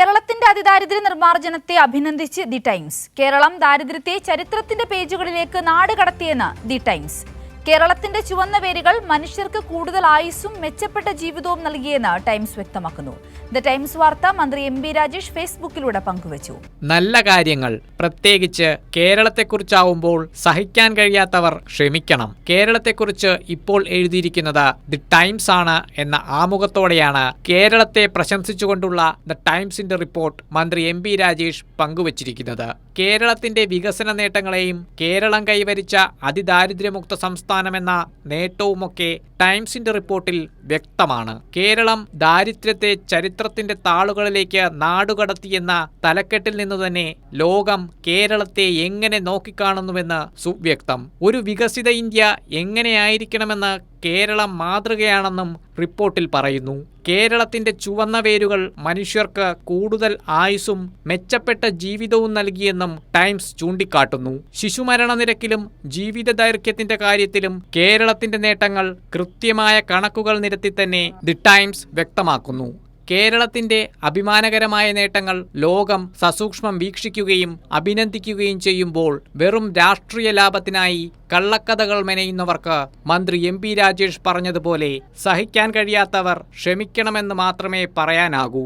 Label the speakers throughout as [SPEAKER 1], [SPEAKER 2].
[SPEAKER 1] കേരളത്തിന്റെ അതിദാരിദ്ര്യ നിർമ്മാർജനത്തെ അഭിനന്ദിച്ച് ദി ടൈംസ്. കേരളം ദാരിദ്ര്യത്തെ ചരിത്രത്തിന്റെ പേജുകളിലേക്ക് നാട് കടത്തിയെന്ന് ദി ടൈംസ്. കേരളത്തിന്റെ ചുവന്ന വേരുകൾ മനുഷ്യർക്ക് കൂടുതൽ ആയുസ്സും മെച്ചപ്പെട്ട ജീവിതവും നൽകിയെന്ന് ടൈംസ് വ്യക്തമാക്കുന്നു. ദ ടൈംസ് വാർത്ത മന്ത്രി എം ബി രാജേഷ് ഫേസ്ബുക്കിലൂടെ പങ്കുവച്ചു.
[SPEAKER 2] നല്ല കാര്യങ്ങൾ പ്രത്യേകിച്ച് കേരളത്തെക്കുറിച്ചാവുമ്പോൾ സഹിക്കാൻ കഴിയാത്തവർ ക്ഷമിക്കണം. കേരളത്തെക്കുറിച്ച് ഇപ്പോൾ എഴുതിയിരിക്കുന്നത് ദി ടൈംസ് ആണ് എന്ന ആമുഖത്തോടെയാണ് കേരളത്തെ പ്രശംസിച്ചുകൊണ്ടുള്ള ദ ടൈംസിന്റെ റിപ്പോർട്ട് മന്ത്രി എം ബി രാജേഷ് പങ്കുവച്ചിരിക്കുന്നത്. കേരളത്തിന്റെ വികസന നേട്ടങ്ങളെയും കേരളം കൈവരിച്ച അതിദാരിദ്ര്യമുക്ത സംസ്ഥാനമെന്ന നേട്ടവുമൊക്കെ ടൈംസിന്റെ റിപ്പോർട്ടിൽ വ്യക്തമാണ്. കേരളം ദാരിദ്ര്യത്തെ ചരിത്രത്തിന്റെ താളുകളിലേക്ക് നാടുകടത്തിയെന്ന തലക്കെട്ടിൽ നിന്നു തന്നെ ലോകം കേരളത്തെ എങ്ങനെ നോക്കിക്കാണുന്നുവെന്ന് സുവ്യക്തം. ഒരു വികസിത ഇന്ത്യ എങ്ങനെയായിരിക്കണമെന്ന് കേരളം മാതൃകയാണെന്നും റിപ്പോർട്ടിൽ പറയുന്നു. കേരളത്തിന്റെ ചുവന്ന വേരുകൾ മനുഷ്യർക്ക് കൂടുതൽ ആയുസ്സും മെച്ചപ്പെട്ട ജീവിതവും നൽകിയെന്നും ടൈംസ് ചൂണ്ടിക്കാട്ടുന്നു. ശിശുമരണ നിരക്കിലും ജീവിത ദൈർഘ്യത്തിന്റെ കാര്യത്തിലും കേരളത്തിന്റെ നേട്ടങ്ങൾ കൃത്യമായ കണക്കുകൾ നിരത്തി തന്നെ ദി ടൈംസ് വ്യക്തമാക്കുന്നു. കേരളത്തിന്റെ അഭിമാനകരമായ നേട്ടങ്ങൾ ലോകം സസൂക്ഷ്മം വീക്ഷിക്കുകയും അഭിനന്ദിക്കുകയും ചെയ്യുമ്പോൾ വെറും രാഷ്ട്രീയ ലാഭത്തിനായി കള്ളക്കഥകൾ മെനയുന്നവർക്ക് മന്ത്രി എം പി രാജേഷ് പറഞ്ഞതുപോലെ സഹിക്കാൻ കഴിയാത്തവർ ക്ഷമിക്കണമെന്ന് മാത്രമേ പറയാനാകൂ.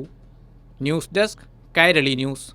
[SPEAKER 2] News desk Kairali news.